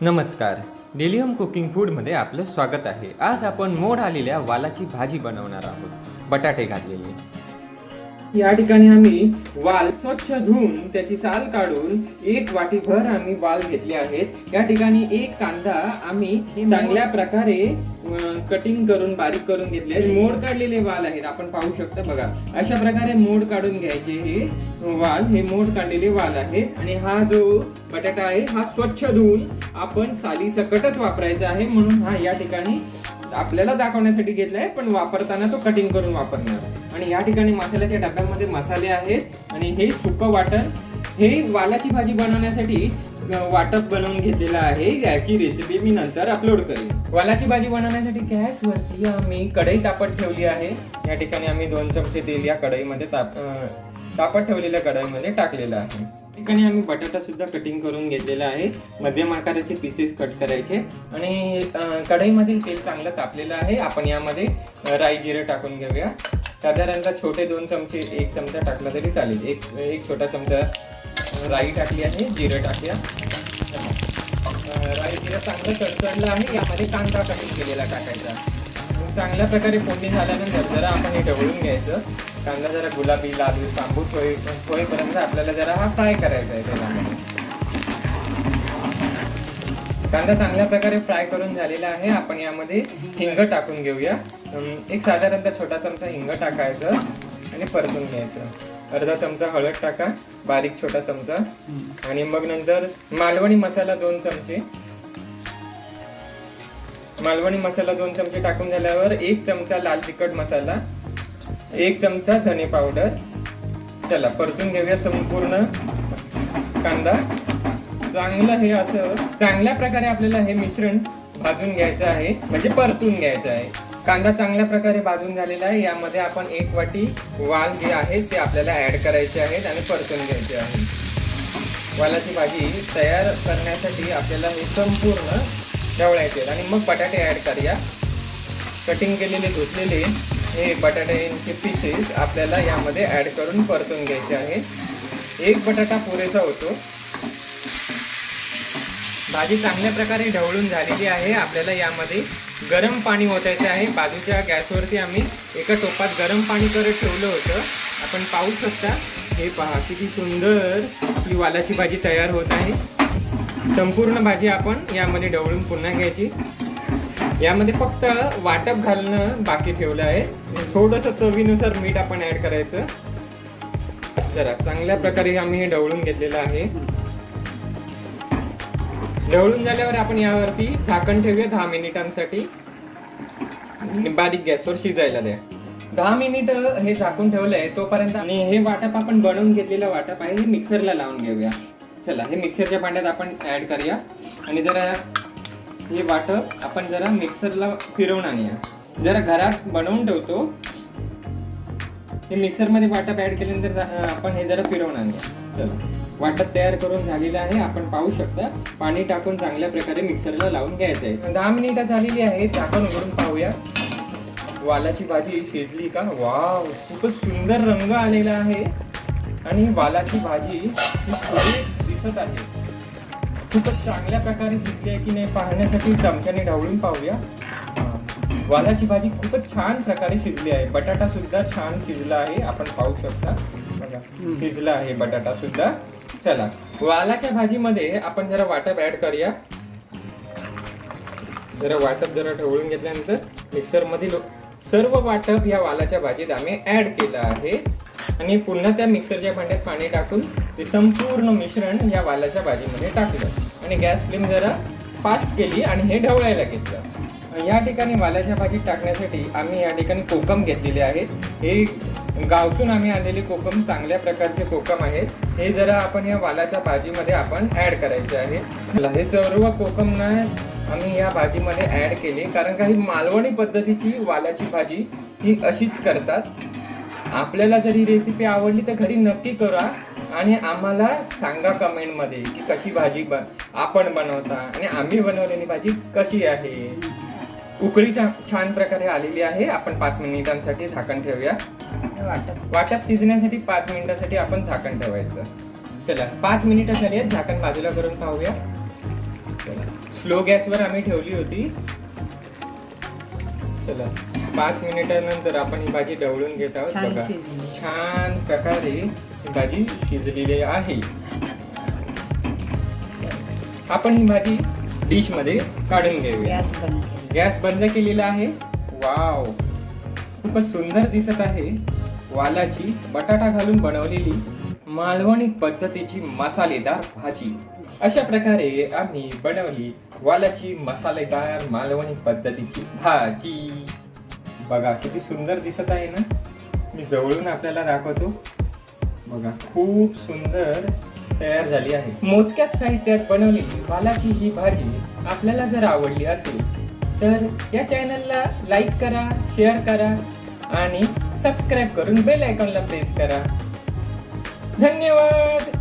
नमस्कार. डेलियम कुकिंग फूडमध्ये आपलं स्वागत आहे. आज आपण मोड आलेल्या वालाची भाजी बनवणार आहोत. बटाटे घातलेले या ठिकाणी आम्ही वाल स्वच्छ धुवून त्याची साल काढून एक वाटीभर आम्ही वाल घेतले आहेत. या ठिकाणी एक कांदा आम्ही चांगल्या प्रकारे कटिंग करून बारीक करून घेतले मोड काढलेले वाल आहेत. आपण पाहू शकता बघा. अशा प्रकारे मोड काढून घ्यायचे हे वाल. हे मोड काढलेले वाल आहे आणि हा जो बटाटा आहे हा स्वच्छ धुवून आपण साली सकटच वापरायचा आहे. म्हणून हा या ठिकाणी आपल्याला दाखवण्यासाठी घेतलाय पण वापरताना तो कटिंग करून वापरणार आणि या ठिकाणी मसाल्याच्या डब्यामध्ये मसाले आहेत आणि हे सुकं वाटण हे वालाची भाजी बनवण्यासाठी वाटप बनवून घेतलेलं आहे. याची रेसिपी मी नंतर अपलोड करेन. वालाची भाजी बनवण्यासाठी गॅस वरती आम्ही कढई तापत ठेवली आहे. या ठिकाणी आम्ही दोन चमचे तेल या कढईमध्ये ताप तापत ठेवलेल्या कढईमध्ये टाकलेलं आहे. ठिकाणी आम्ही बटाटा सुद्धा कटिंग करून घेतलेला आहे. मध्यम आकाराचे पीसेस कट करायचे. आणि कढईमधील तेल चांगलं तापलेलं आहे. आपण यामध्ये राई जिरं टाकून घेऊया. साधारणतः छोटे दोन चमचे एक चमचा टाकला तरी चालेल. एक एक छोटा चमचा राई टाकली आहे जिरं टाकूया. राई जिरं चांगलं तडतडलं आहे. यामध्ये कांदा कटिंग केलेला टाकायचा. चांगल्या प्रकारे फोडणी झाल्यानंतर जरा आपण हे ढवळून घ्यायचं. कांदा जरा गुलाबी लालू तांबूस होई होईपर्यंत आपल्याला जरा हा फ्राय करायचा आहे तेलामध्ये कांदा चांगल्या प्रकारे फ्राय करून झालेला आहे. आपण यामध्ये हिंग टाकून घेऊया. एक साधारणतः छोटा चमचा हिंग टाकायचं आणि परतून घ्यायचं. अर्धा चमचा हळद टाका बारीक छोटा चमचा. आणि मग नंतर मालवणी मसाला दोन चमचे. मालवणी मसाला दोन चमचे टाकून झाल्यावर एक चमचा लाल तिखट मसाला एक चमचा धने पावडर. चला परतून घेऊया संपूर्ण कांदा. चांगलं हे असं चांगल्या प्रकारे आपल्याला हे मिश्रण भाजून घ्यायचं आहे म्हणजे परतून घ्यायचं आहे. कांदा चांगल्या प्रकारे भाजून झालेला आहे यामध्ये आपण एक वाटी वाल जे आहे ते आपल्याला ऍड करायचे आहेत आणि परतून घ्यायचे आहे. वालाची भाजी तयार करण्यासाठी आपल्याला हे संपूर्ण ढवळायचे आणि मग बटाटे ॲड करूया. कटिंग केलेले धुतलेले हे बटाट्यांचे पीसेस आपल्याला यामध्ये ॲड करून परतून घ्यायचे आहे. एक बटाटा पुरेसा होतो. भाजी चांगल्या प्रकारे ढवळून झालेली आहे. आपल्याला यामध्ये गरम पाणी ओतायचं आहे. बाजूच्या गॅसवरती आम्ही एका टोपात गरम पाणी करत ठेवलं होतं. आपण पाहू शकता. हे पहा किती सुंदर ही वालाची भाजी तयार होत आहे. संपूर्ण भाजी आपण यामध्ये ढवळून पुन्हा घ्यायची. यामध्ये फक्त वाटप घालणं बाकी ठेवलं आहे. थोडंसं चवीनुसार मीठ आपण ऍड करायचं. जरा चांगल्या प्रकारे आम्ही हे ढवळून घेतलेलं आहे. ढवळून झाल्यावर आपण यावरती झाकण ठेवूया दहा मिनिटांसाठी. बारीक गॅसवर शिजायला द्या. दहा मिनिट हे झाकून ठेवलंय तोपर्यंत आणि हे वाटप आपण बनवून घेतलेलं वाटप आहे हे मिक्सरला लावून घेऊया. चला हे मिक्सरच्या भांड्यात आपण ॲड करूया. आणि जरा हे वाटं आपण जरा मिक्सरला फिरवून आणूया. जरा घरात बनवून ठेवतो. हे मिक्सरमध्ये वाटप ॲड केल्यानंतर आपण हे जरा फिरवून आणूया. चला वाटप तयार करून झालेलं आहे. आपण पाहू शकता पाणी टाकून चांगल्या प्रकारे मिक्सरला लावून घ्यायचं आहे. दहा मिनिटं झालेली आहे. झाकण उघडून पाहूया. वालाची भाजी शिजली का? वाव खूपच सुंदर रंग आलेला आहे. आणि वालाची भाजी ही दिसत आहे. खूपच चांगल्या प्रकारे शिजली आहे की नाही पाहण्यासाठी चमच्याने ढवळून पाहूया. वालाची भाजी खूपच छान प्रकारे शिजली आहे. बटाटा सुद्धा छान शिजला आहे. आपण पाहू शकता. शिजला आहे बटाटा सुद्धा. चला वालाच्या भाजीमध्ये आपण जरा वाटप ऍड करूया. जरा वाटप जरा ढवळून घेतल्यानंतर मिक्सर मधील सर्व वाटप या वालाच्या भाजीत आम्ही ऍड केलं आहे. आणि पुन्हा त्या मिक्सरच्या भांड्यात पाणी टाकून ते संपूर्ण मिश्रण या वालाच्या भाजीमध्ये टाकलं. आणि गॅस फ्लेम जरा फास्ट केली आणि हे ढवळायला घेतलं. या ठिकाणी वालाच्या भाजीत टाकण्यासाठी आम्ही या ठिकाणी कोकम घेतलेले आहेत हे गावसून आम्ही आणलेले कोकम चांगल्या प्रकारचे कोकम आहेत. हे जरा आपण या वालाच्या भाजीमध्ये आपण ॲड करायचे आहे. हे सर्व कोकमना आम्ही या भाजीमध्ये ॲड केले. कारण काही मालवणी पद्धतीची वालाची भाजी ही अशीच करतात. आपल्याला जर ही रेसिपी आवडली तर घरी नक्की करा आणि आम्हाला सांगा कमेंटमध्ये की कशी भाजी बन आपण बनवता आणि आम्ही बनवलेली भाजी कशी आहे. उकळी छान प्रकारे आलेली आहे. आपण पाच मिनिटांसाठी झाकण ठेवूया. वाटप शिजण्यासाठी पाच मिनिटासाठी आपण झाकण ठेवायचं. चला पाच मिनिटं झाली आहेत. झाकण बाजूला करून पाहूया. चला. स्लो गॅसवर आम्ही ठेवली होती. चला. पाच मिनिटानंतर आपण ही भाजी ढवळून घेत आहोत. छान बघा शिजली. छान प्रकारे ही भाजी शिजलेली आहे. आपण ही भाजी डिशमध्ये काढून घेऊया. गॅस बंद केला. गॅस बंद केलेला आहे. वाव खूपच सुंदर दिसत आहे. वालाची बटाटा घालून बनवलेली मालवणी पद्धतीची मसालेदार भाजी. अशा प्रकारे आम्ही बनवली वालाची मसालेदार मालवणी पद्धतीची भाजी. बघा किती सुंदर दिसत आहे ना? मी जवळून आपल्याला दाखवतो. बघा खूप सुंदर तयार झाली आहे. मोजक्याच साहित्यात बनवलेली वालाची ही भाजी आपल्याला जर आवडली असेल तर या चॅनलला लाईक करा शेअर करा आणि सबस्क्राईब करून बेल आयकॉनला प्रेस करा. धन्यवाद!